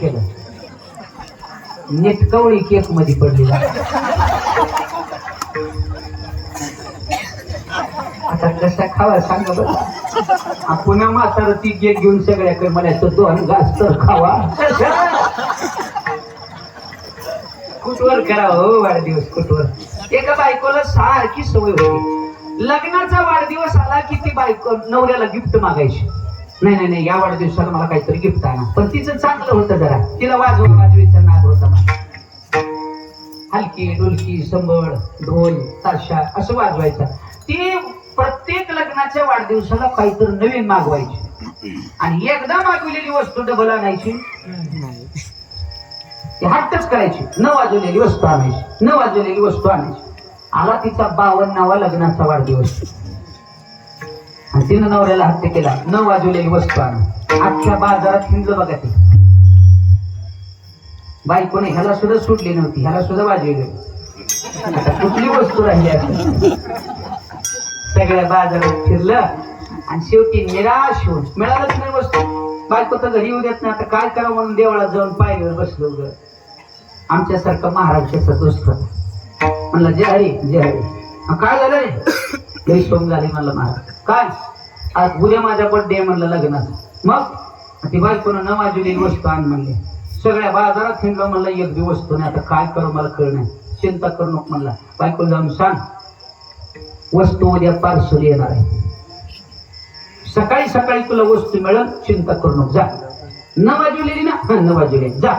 केलं. नेटकवळी केकमध्ये पडली आता कसा खावा सांगा बरं. पुन्हा म्हातार ती केक घेऊन सगळ्याकडे म्हणायचं दोन घास तर खावा. कुठवर करा हो वाढदिवस कुठवर? एका बायकोला सारखी सवय होती. लग्नाचा वाढदिवस आला की ती बायको नवऱ्याला गिफ्ट मागायची. नाही नाही नाही या वाढदिवसाला मला काहीतरी गिफ्ट आणा. पण तिचं चांगलं होतं जरा. तिला वाजवून वाजवीचा नाद होता हलकी डुलकी संबळ ढोल ताशा असं वाजवायचं. ती प्रत्येक लग्नाच्या वाढदिवसाला काहीतरी नवीन मागवायची. आणि एकदा मागवलेली वस्तू डबल आणायची. हट्टच करायची. न वाजवलेली वस्तू आणायची. न वाजवलेली वस्तू आणायची. आला तिचा बावन्नावा लग्नाचा वाढदिवस. तिनं नवऱ्याला हत्या केला. न वाजवलेली वस्तू आणून. अख्ख्या बाजारात हिंडलं बघा ते. बायकोने ह्याला सुद्धा सुटली नव्हती. ह्याला सुद्धा वाजवली. कुठली वस्तू राहिली असेल सगळ्या बाजारात फिरलं आणि शेवटी निराश होऊन मिळालंच नाही वस्तू. बायको तर घरी येऊ देत नाही. आता काय करावं म्हणून देवळात जाऊन पायरीवर बसलो ग. आमच्यासारखं महाराष्ट्राचा दोस्त होता. म्हणलं जय हरी जे हरी. काय झालं रे सोम झाली म्हणलं महाराज. काय? आज उद्या माझा बर्थडे म्हणलं लग्न मग? ती बायकोनं न वाजवलेली वस्तू आण म्हणले. सगळ्या बाजारात फिरलो म्हणलं एक बी वस्तू नाही आता काय करू मला कळ नाही. चिंता करू नको म्हणला. बायको जाऊन सांग वस्तू उद्या पार्सल येणार आहे. सकाळी सकाळी तुला वस्तू मिळेल चिंता करू नको. जा. न वाजवलेली ना? हा न वाजवली जा.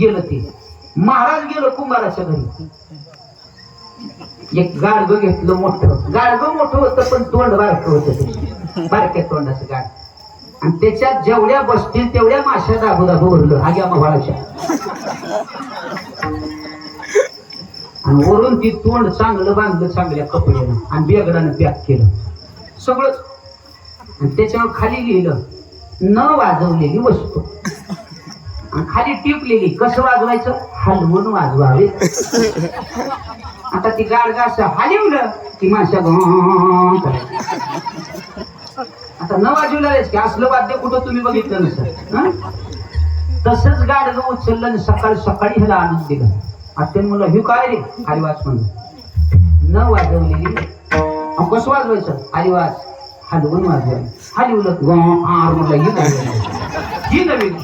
गेलं ती. महाराज गेलो कुंभाराच्या घरी. एक गाडगं घेतलं मोठं. गाडगं मोठं होतं पण तोंड बारकं होतं बारक्या तोंडाचं गाड आणि त्याच्यात जेवढ्या बसतील तेवढ्या माश्या दाबू दाबू भरलं आग्या महाळाच्या आणि वरून ती तोंड चांगलं बांधलं चांगल्या कपड्यानं आणि बेगडानं पॅक केलं सगळं आणि त्याच्यावर खाली लिहिलं न वाजवलेली वस्तू आणि खाली टिपलेली कसं वाजवायचं हलवून वाजवावे आता ती गाडगा असं हलवलं की माणसा घों न वाजवल्याच की असलं वाद्य कुठं तुम्ही बघितलं नसेल? तसंच गाडगं उचललं आणि सकाळी सकाळी ह्याला आनंद दिला. आता मुलं हे काय रे? हरिवास म्हणून. न वाजवलेली. अहो, कसं वाजवायचं? हरिवास. हलवून वाजवायचं हलवलं. आर म्हणलं ही नवीन. ही नवीन.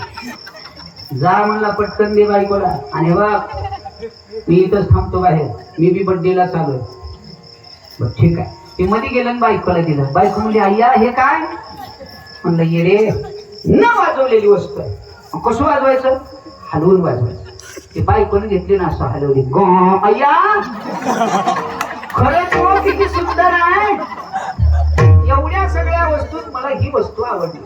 जा म्हणला पटकन दे बायकोला. आणि बा मी इथंच थांबतो बाहेर. मी बी बड्डेला चालू आहे ठीक आहे. ते मध्ये गेलं बायकोला दिलं बायको म्हणजे अय्या हे काय? म्हणलं ये रे न वाजवलेली वस्तू आहे. कसं वाजवायचं? हलवून वाजवायचं. ते बायकोने घेतली ना असं हलवली. गो अय्या खरंच हो किती सुंदर आहे. एवढ्या सगळ्या वस्तूत मला ही वस्तू आवडली.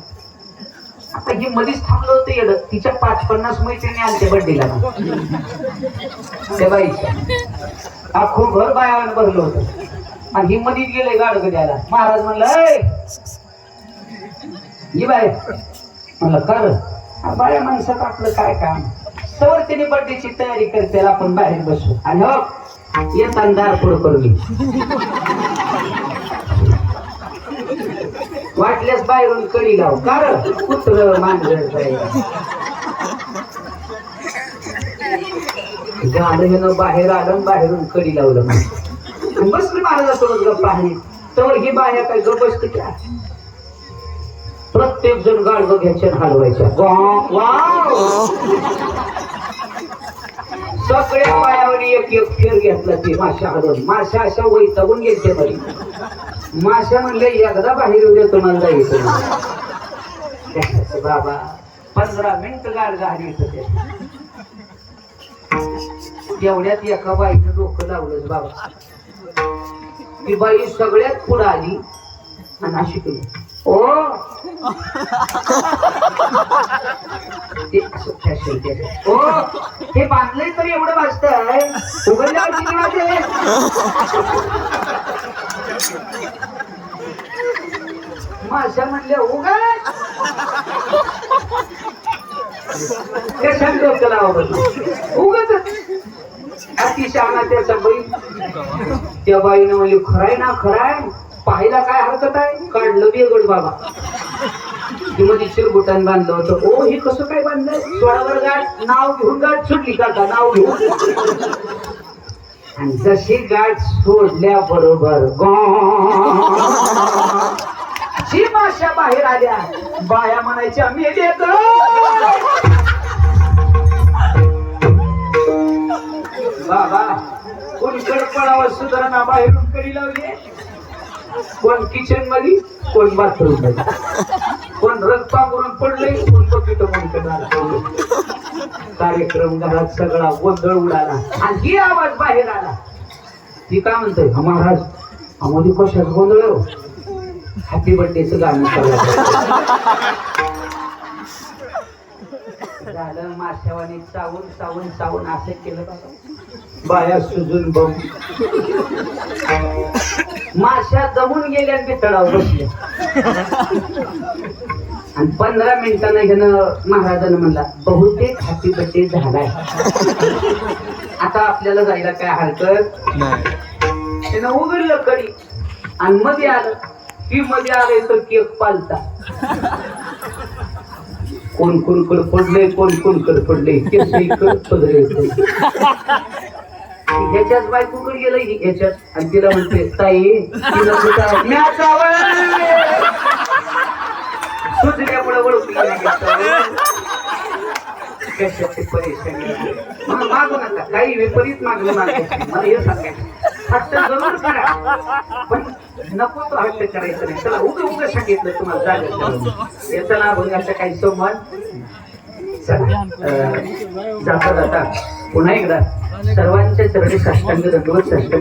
आता ही मधीच थांबलं होतं येड. तिच्या पाच पन्नास मैत्रिणी आलते बड्डेला बाई बाईच्या अख्खो घर बायावर भरलं होतं. आणि ही मधीच गाडग द्यायला महाराज म्हणलं बाय म्हणलं कर बाया माणसात आपलं काय काम? सवर तिने बर्थडेची तयारी करते आपण बाहेर बसू. आणि हो येताना दार पुढ करू वाटल्यास बाहेरून कडी लाव. कार कुत्र मांजर गाणं बाहेर आलं बाहेरून कडी लावलं बसली महाराजासोबत आहे. तर ही बाया काय गप बसते का? प्रत्येक जण गाडगं घ्यायच्या हलवायच्या सगळ्या पायावर एक एक फेर घेतला ती माशा हलवून माशा अशा वैतागून गेलते बरी माशा म्हणले एकदा बाहेर उद्या तुम्हाला जायचं बाबा. पंधरा मिनिट गाड गाडी तेवढ्यात एका बाईनं डोकं लावलंच बाबा. ती बाई सगळ्यात पुढे आली आणि अशी केली. ओ! ओ! हे बांधलंय तरी एवढं वाजतंय. उघडल्यावर किती वाजेल माशा म्हणल्या उघड! कशाने डोकं लावा उगत अतिशहाणा त्याचा बैल त्या बाईनं म्हणली खराय ना खराय. पाहायला काय हरकत आहे? काढलं बेगड बाबा. की मध्ये बांधलं होतं. ओ हे कसं काय बांधलं? सोडावर गाठ नाव घेऊन गाठ सुटली का नाव घेऊन. आणि जशी गाठ सोडल्या बरोबर जी माश्या बाहेर आल्या बाया म्हणायच्या मी येतो. बाबा कोण सुधारणा बाहेरून कडी लावली. कोण किचनमध्ये कोण बाथरूममध्ये. कोण रस्ता करून पडले कोण बघित म्हणून कार्यक्रम घरात सगळा गोंधळ उडाला आणि ही आवाज बाहेर आला. ती काय म्हणतोय? महाराज आम्हाला कशात गोंधळ हॅपी बर्थडेच हो. गाणं झालं माशावाने चावून चावून चावून असं केलं बाबा. बाया सुजून बम माश्या दमून गेल्या आणि तळावर आणि पंधरा मिनिटानं ह्यानं महाराजानं म्हणला बहुतेक हॅपी बर्थडे झालाय आता आपल्याला जायला काय हरकत? त्यानं उघडलं कडी आणि मध्ये आलं. की मध्ये आलंय तर केक पालता. कोण कोण कड पडले कोण कोण कड पडले केस इकड पदरे इकड. ह्याच्याच बायकोकडे गेलं की ह्याच्यात. आणि तिला म्हणते ताई तिला कुठं म्या चावल सुजल्यामुळे ओळखली कशाची परेशानी? म्हणून मागू नका. काही विपरीत मागलं मागायचं. मला हे सांगायचं. हट्ट जरूर करा. पण नको तो हट्ट करायचं नाही. त्याला उग उग सांगितलं तुम्हाला जागा याचा ना भंगाचा काही संबंध. चला अं, जाता जाता पुन्हा एकदा सर्वांच्या चरणी साष्टांग दंडवत साष्टांग